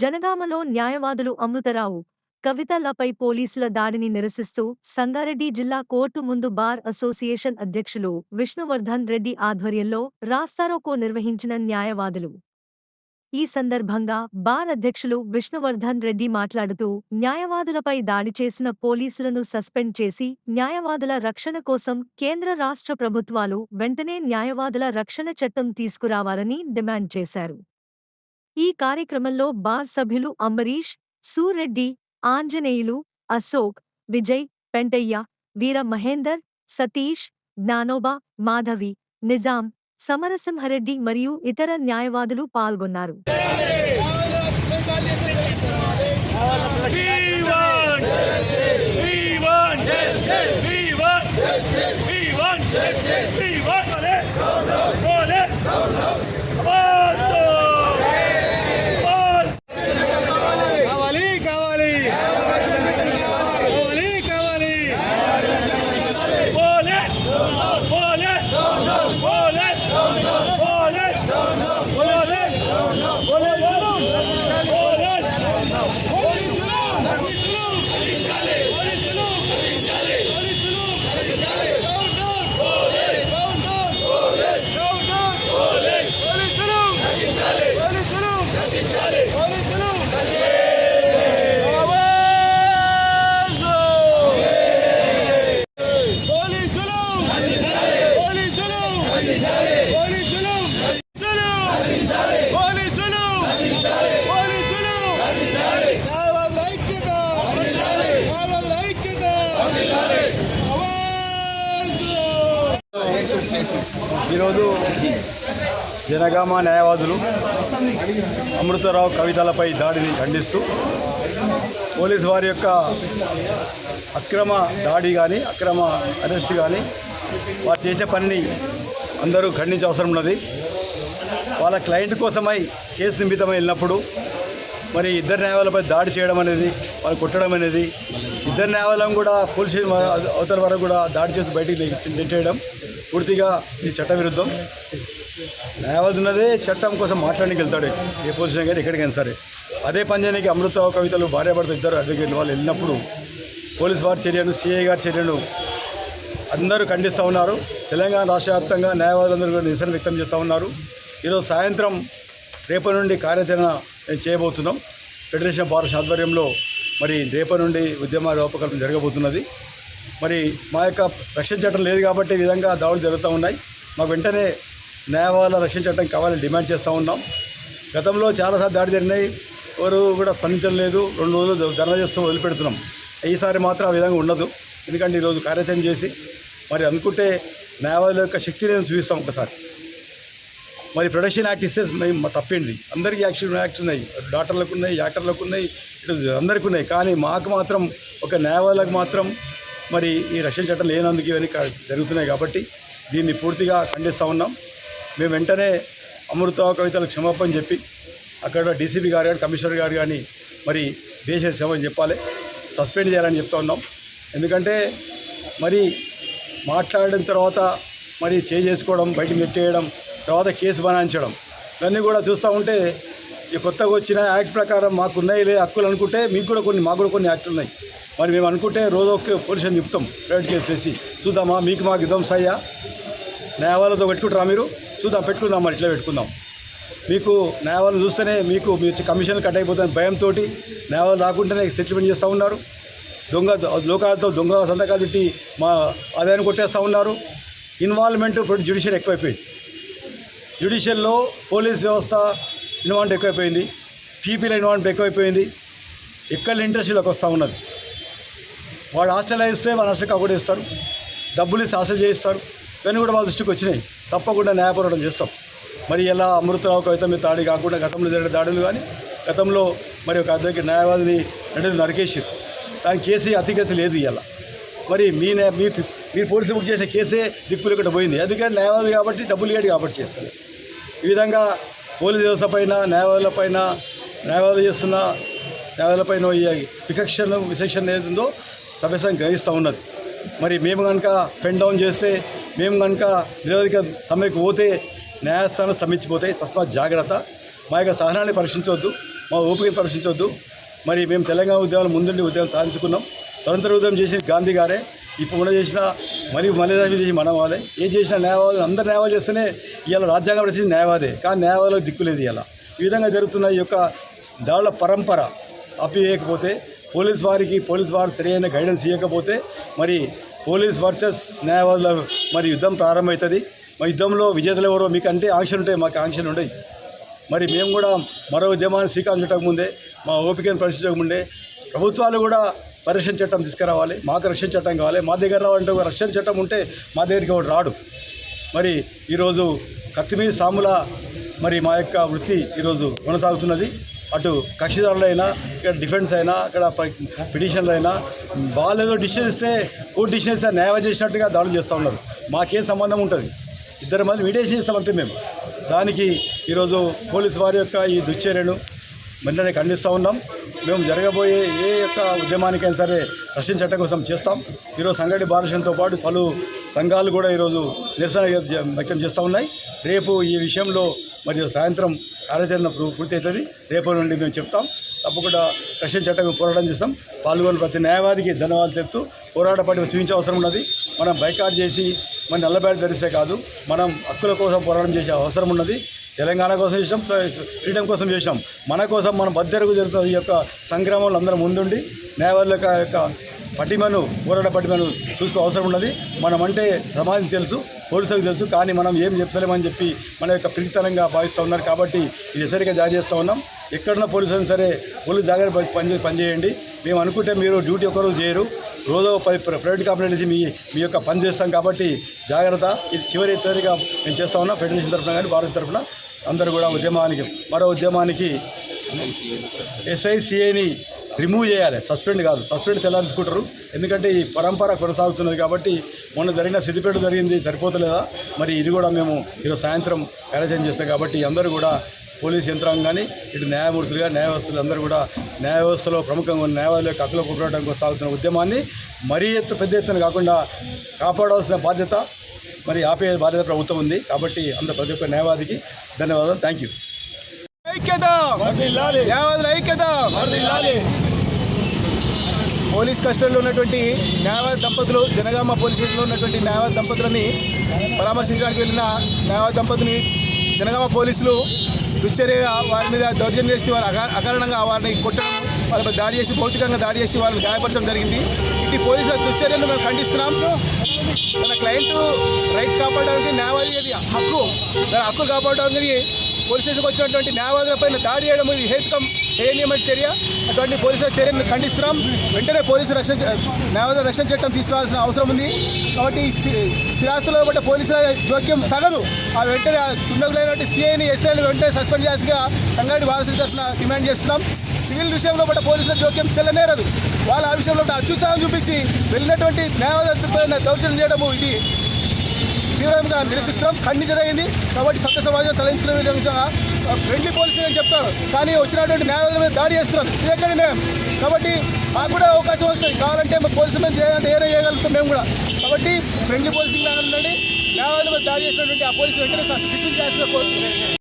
జనగామలో న్యాయవాదులు అమృతరావు కవితలపై పోలీసుల దాడిని నిరసిస్తూ సంగారెడ్డి జిల్లా కోర్టు ముందు బార్ అసోసియేషన్ అధ్యక్షులు విష్ణువర్ధన్ రెడ్డి ఆధ్వర్యంలో రాస్తారోకో నిర్వహించిన న్యాయవాదులు. ఈ సందర్భంగా బార్ అధ్యక్షులు విష్ణువర్ధన్ రెడ్డి మాట్లాడుతూ న్యాయవాదులపై దాడి చేసిన పోలీసులను సస్పెండ్ చేసి న్యాయవాదుల రక్షణ కోసం కేంద్ర రాష్ట్ర ప్రభుత్వాలు వెంటనే న్యాయవాదుల రక్షణ చట్టం తీసుకురావాలని డిమాండ్ చేశారు. ఈ కార్యక్రమంలో బార్ సభ్యులు అంబరీష్ సూరెడ్డి ఆంజనేయులు అశోక్ విజయ్ పెంటయ్య వీర మహేందర్ సతీష్ జ్ఞానోబా మాధవి నిజాం సమరసింహరెడ్డి మరియు ఇతర న్యాయవాదులు పాల్గొన్నారు. We ఈరోజు జనగామ న్యాయవాదులు అమృతరావు కవితలపై దాడిని ఖండిస్తూ పోలీసు వారి యొక్క అక్రమ దాడి కానీ అక్రమ అరెస్ట్ కానీ వారు చేసే పనిని అందరూ ఖండించే అవసరం ఉన్నది. వాళ్ళ క్లయింట్ కోసమై కేసు నిమిత్తమై వెళ్ళినప్పుడు మరి ఇద్దరు న్యాయాలపై దాడి చేయడం అనేది వాళ్ళు కొట్టడం అనేది ఇద్దరు న్యాయాలయం కూడా పోలీస్ అవతల వరకు కూడా దాడి చేసి బయటికి నెట్టేయడం పూర్తిగా ఇది చట్టవిరుద్ధం న్యాయవాది ఉన్నదే చట్టం కోసం మాట్లాడడానికి వెళ్తాడు ఏ పొజిషన్ కానీ ఎక్కడికైనా సరే. అదే పంజానికి అమృత కవితలు భార్యాభర్త ఇద్దరు అడ్వకేట్ వాళ్ళు వెళ్ళినప్పుడు పోలీస్ వారి చర్యను సిఐ గారి చర్యను అందరూ ఖండిస్తూ ఉన్నారు. తెలంగాణ రాష్ట్ర వ్యాప్తంగా న్యాయవాదులందరూ కూడా నిరసన వ్యక్తం చేస్తూ ఉన్నారు. ఈరోజు సాయంత్రం రేపటి నుండి కార్యాచరణ మేము చేయబోతున్నాం. ఫెడరేషన్ భారత ఆధ్వర్యంలో మరి రేపటి నుండి ఉద్యమ రూపకల్పన జరగబోతున్నది. మరి మా యొక్క రక్షణ చట్టం లేదు కాబట్టి ఈ విధంగా దాడులు జరుగుతూ ఉన్నాయి. మాకు వెంటనే న్యాయవాదుల రక్షణ చట్టం కావాలని డిమాండ్ చేస్తూ ఉన్నాం. గతంలో చాలాసార్లు దాడి జరిగినాయి. ఎవరు కూడా స్పందించడం లేదు. రెండు రోజులు ధర్నా చేస్తూ వదిలిపెడుతున్నాం. ఈసారి మాత్రం ఆ విధంగా ఉండదు. ఎందుకంటే ఈరోజు కార్యాచరణ చేసి మరి అనుకుంటే న్యాయవాదుల యొక్క శక్తిని నేను చూపిస్తాం ఒకసారి. మరి ప్రొడక్షన్ యాక్ట్ ఇస్తే తప్పింది. అందరికీ యాక్షన్ యాక్ట్ ఉన్నాయి. డాక్టర్లకు ఉన్నాయి యాక్టర్లకు ఉన్నాయి అందరికీ ఉన్నాయి. కానీ మాకు మాత్రం ఒక న్యాయవాదులకు మాత్రం మరి ఈ రక్షణ చట్టం లేనందుకు ఇవన్నీ జరుగుతున్నాయి కాబట్టి దీన్ని పూర్తిగా ఖండిస్తూ ఉన్నాం. మేము వెంటనే అమృత కవితలకు క్షమాపణ చెప్పి అక్కడ డీసీపీ గారు కానీ కమిషనర్ గారు కానీ మరి దేశ క్షమాపణ చెప్పాలి. సస్పెండ్ చేయాలని చెప్తా ఉన్నాం. ఎందుకంటే మరి మాట్లాడిన తర్వాత మరి చేసుకోవడం బయట నెట్టేయడం తర్వాత కేసు బనాయించడం. ఇవన్నీ కూడా చూస్తూ ఉంటే ఈ కొత్తగా వచ్చిన యాక్ట్ ప్రకారం మాకు ఉన్నాయి లే హక్కులు అనుకుంటే మీకు కూడా కొన్ని మాకు కూడా కొన్ని యాక్ట్లు ఉన్నాయి. మరి మేము అనుకుంటే రోజు ఒక పోలీసుని చెప్తాం ప్రైవేట్ కేసు వేసి. చూద్దామా మీకు మాకు ఇద్దాం సయ్యా. న్యాయవాళ్ళతో పెట్టుకుంటారా మీరు? చూద్దాం పెట్టుకుందాం మరి ఇట్లా పెట్టుకుందాం. మీకు న్యాయవాళ్ళు చూస్తేనే మీకు మీ కమిషన్లు కట్ అయిపోతున్న భయంతో న్యాయవాళ్ళు రాకుండానే సెటిల్మెంట్ చేస్తూ ఉన్నారు. దొంగ లోకాలతో దొంగ సంతకాలు పెట్టి మా ఆదాయాన్ని కొట్టేస్తూ ఉన్నారు. ఇన్వాల్వ్మెంట్ ఇప్పుడు జ్యుడిషియర్ ఎక్కువైపోయింది. జ్యుడిషియల్లో పోలీస్ వ్యవస్థ ఇన్వాల్వ్మెంట్ ఎక్కువైపోయింది పీపీల ఇన్వాల్వ్మెంట్ ఎక్కువైపోయింది ఎక్కడ ఇండస్ట్రీలోకి వస్తూ ఉన్నది? వాళ్ళు హాస్టల్ ఇస్తే వాళ్ళు హాస్టల్కి కూడా ఇస్తారు డబ్బులు ఇస్తే హాస్టల్ చేయిస్తారు ఇవన్నీ కూడా వాళ్ళ దృష్టికి వచ్చినాయి. తప్పకుండా న్యాయపోరాటం చేస్తాం. మరి ఎలా అమృతరావు కవిత మీద దాడి కాకుండా గతంలో జరిగిన దాడులు కానీ గతంలో మరి ఒక అద్దెకి న్యాయవాదిని రెండు నరికేసారు దానికి కేసే అతిగతి లేదు ఇలా మరి మీ మీ మీరు పోలీసులు బుక్ చేసిన కేసే దిక్కులు ఇక్కడ పోయింది. ఎందుకంటే న్యాయవాది కాబట్టి డబ్బులు ఇవ్వడు కాబట్టి చేస్తారు ఈ విధంగా పోలీస్ వ్యవస్థ పైన న్యాయవాదుల పైన న్యాయవాదులు చేస్తున్న న్యాయవాదులపైన ఈ విచక్షణ విచక్షణ ఏదుందో సభ్యసం గ్రహిస్తూ ఉన్నది. మరి మేము కనుక పెన్ డౌన్ చేస్తే మేము కనుక నిరోధిక సమ్మెకు పోతే న్యాయస్థానం స్తంభించిపోతాయి తప్ప జాగ్రత్త. మా యొక్క సహనాన్ని పరీక్షించవద్దు మా ఓపికను పరీక్షించవద్దు మరి మేము తెలంగాణ ఉద్యమాలు ముందుండి ఉద్యమం సాధించుకున్నాం. స్వతంత్ర ఉద్యమం చేసిన గాంధీ గారే ఇప్పుడు కూడా చేసిన మరియు మళ్ళీ చేసి మనం వాళ్ళే ఏం చేసిన న్యాయవాదులు అందరు న్యాయవాదులు చేస్తేనే ఇవాళ రాజ్యాంగం రచింది న్యాయవాదే కానీ న్యాయవాదులకు దిక్కులేదు ఇలా ఈ విధంగా జరుగుతున్న ఈ యొక్క దాడుల పరంపర అప్పివేయకపోతే పోలీస్ వారికి పోలీస్ వారు సరైన గైడెన్స్ ఇవ్వకపోతే మరి పోలీస్ వర్సెస్ న్యాయవాదుల మరి యుద్ధం ప్రారంభమవుతుంది. మా యుద్ధంలో విజేతలు ఎవరో మీకు అంటే ఆంక్షలు ఉంటాయి మాకు ఆంక్షలు ఉంటాయి మరి మేము కూడా మరో ఉద్యమాన్ని శ్రీకారం ముందే మా ఓపికను పరిశీలించక ముందే ప్రభుత్వాలు కూడా పరిరక్షణ చట్టం తీసుకురావాలి మాకు రక్షణ చట్టం కావాలి మా దగ్గర రావాలంటే ఒక రక్షణ చట్టం ఉంటే మా దగ్గరికి ఒకటి రాడు. మరి ఈరోజు కత్తిమీద సాముల మరి మా యొక్క వృత్తి ఈరోజు కొనసాగుతున్నది. అటు కక్షిదారులైనా ఇక్కడ డిఫెన్స్ అయినా అక్కడ పిటిషన్లు అయినా వాళ్ళు ఏదో డిసిషన్ ఇస్తే కోర్టు డిసిషన్ ఇస్తే న్యాయం చేసినట్టుగా దాడులు చేస్తూ ఉన్నారు. మాకేం సంబంధం ఉంటుంది? ఇద్దరు మంది మీడియేషన్ ఇస్తామంతే మేము. దానికి ఈరోజు పోలీసు వారి యొక్క ఈ దుశ్చర్యను వెంటనే ఖండిస్తూ ఉన్నాం. మేము జరగబోయే ఏ యొక్క ఉద్యమానికైనా సరే రక్షణ చట్టం కోసం చేస్తాం. ఈరోజు సంఘటి భారతంతో పాటు పలు సంఘాలు కూడా ఈరోజు నిరసన వ్యక్తం చేస్తూ ఉన్నాయి. రేపు ఈ విషయంలో మరియు సాయంత్రం కార్యాచరణ పూర్తి అవుతుంది రేపు నుండి మేము చెప్తాం. తప్పకుండా రక్షణ చట్టం పోరాటం చేస్తాం. పాల్గొని ప్రతి న్యాయవాదికి ధన్యవాదాలు చెప్తూ పోరాట పట్ల చూపించే అవసరం ఉన్నది. మనం బైకాట్ చేసి మన నల్లబేట ధరిస్తే కాదు మనం హక్కుల కోసం పోరాటం చేసే అవసరం ఉన్నది. తెలంగాణ కోసం చేసాం ఫ్రీడమ్ కోసం చేసాం మన కోసం మన బద్దెరకు జరుగుతున్న ఈ యొక్క సంగ్రామంలో అందరం ముందుండి న్యాయవాదుల యొక్క యొక్క పటిమను పోరాట పటిమను చూసుకో అవసరం ఉన్నది. మనం అంటే సమాజం తెలుసు పోలీసులకు తెలుసు కానీ మనం ఏం చెప్తలేమని చెప్పి మన యొక్క పిరితనంగా భావిస్తూ ఉన్నారు కాబట్టి ఇది హెచ్చరిక జారీ చేస్తూ ఉన్నాం. ఎక్కడున్న అయినా సరే పోలీసు జాగ్రత్త పని- పనిచేయండి. మేము అనుకుంటే మీరు డ్యూటీ ఒకరోజు చేయరు. రోజు పది ప్ర- ప్రైవేట్ కంపెనీ నుంచి మీ మీ యొక్క పని చేస్తాం కాబట్టి జాగ్రత్త. ఇది చివరి తేదీగా మేము చేస్తా ఉన్నాం. ఫెడరేషన్ తరఫున కానీ భారత తరఫున అందరూ కూడా ఉద్యమానికి మరో ఉద్యమానికి ఎస్ఐసిఐని రిమూవ్ చేయాలి. సస్పెండ్ కాదు. సస్పెండ్ తెల్లారించుకుంటారు. ఎందుకంటే ఈ పరంపర కొనసాగుతున్నది కాబట్టి మొన్న జరిగిన సిద్దిపేట జరిగింది సరిపోతలేదా? మరి ఇది కూడా మేము ఈరోజు సాయంత్రం కార్యాచరణ చేస్తాం కాబట్టి అందరూ కూడా పోలీస్ యంత్రాంగం కానీ ఇటు న్యాయమూర్తులుగా న్యాయవ్యవస్థలు అందరూ కూడా న్యాయ వ్యవస్థలో ప్రముఖంగా ఉన్న న్యాయవాదుల యొక్క హక్కుల పోరాటం కొనసాగుతున్న ఉద్యమాన్ని మరీ ఎత్తు పెద్ద ఎత్తున కాకుండా కాపాడాల్సిన బాధ్యత మరి ఆపే బాధ్యత ప్రభుత్వం ఉంది. కాబట్టి అందరు ప్రతి ఒక్క న్యాయవాదికి ధన్యవాదాలు. థ్యాంక్ యూ ఐక్యత! న్యాయవాదుల ఐక్యత! పోలీస్ కస్టడీలో ఉన్నటువంటి న్యాయవాద దంపతులు జనగామ పోలీస్ స్టేషన్లో ఉన్నటువంటి న్యాయవాద దంపతులని పరామర్శించడానికి వెళ్ళిన న్యాయవాద దంపతిని జనగామ పోలీసులు దుశ్చర్య వారి మీద దౌర్జన్యం చేసి వారు అకారణంగా వారిని కొట్టడం వాళ్ళపై దాడి చేసి భౌతికంగా దాడి చేసి వాళ్ళని గాయపరచడం జరిగింది. ఇటు పోలీసుల దుశ్చర్యను మేము ఖండిస్తున్నాం. మన క్లయింట్ రైట్స్ కాపాడడానికి న్యాయవాది అది హక్కు దాని హక్కు కాపాడడానికి పోలీస్ స్టేషన్కి వచ్చినటువంటి న్యాయవాదులపైన దాడి చేయడం ఇది హేతుకం హేయనియమైన చర్య? అటువంటి పోలీసుల చర్యను ఖండిస్తున్నాం. వెంటనే పోలీసు రక్షణ చ- న్యాయవాదుల రక్షణ చట్టం తీసుకురావాల్సిన అవసరం ఉంది. కాబట్టి ఈ స్థి- బట్టి పోలీసుల జోక్యం తగదు. ఆ వెంటనే ఆ దుండగులైనటువంటి సిఐని ఎస్ఐని వెంటనే సస్పెండ్ చేయాల్సిగా సంగారెడ్డి వారసుల తరఫున డిమాండ్ చేస్తున్నాం. సివిల్ విషయంలో బట్టి పోలీసుల జోక్యం చెల్లనేరదు. వాళ్ళ ఆ విషయంలో అత్యుత్సాహం చూపించి వెళ్ళినటువంటి న్యాయవాదులపైన దౌర్జన్యం చేయడము ఇది తీవ్రంగా నిరసిస్తున్నాం ఖండించదగింది కాబట్టి సత్య సమాజం తలంచిన విధంగా ఫ్రెండ్లీ పోలీసులు అని చెప్తారు. కానీ వచ్చినటువంటి న్యాయవాదుల మీద దాడి చేస్తున్నారు. ఇది మేము న్యాయం? కాబట్టి మాకు కూడా అవకాశం వస్తుంది కావాలంటే మా పోలీసు మీద చేయాలంటే ఏదో చేయగలుగుతాం మేము కూడా. కాబట్టి ఫ్రెండ్లీ పోలీసింగ్ లాగా ఉండండి న్యాయవాదుల మీద దాడి చేసినటువంటి ఆ పోలీసులు వెంటనే డిస్మిస్ చేస్తున్నారు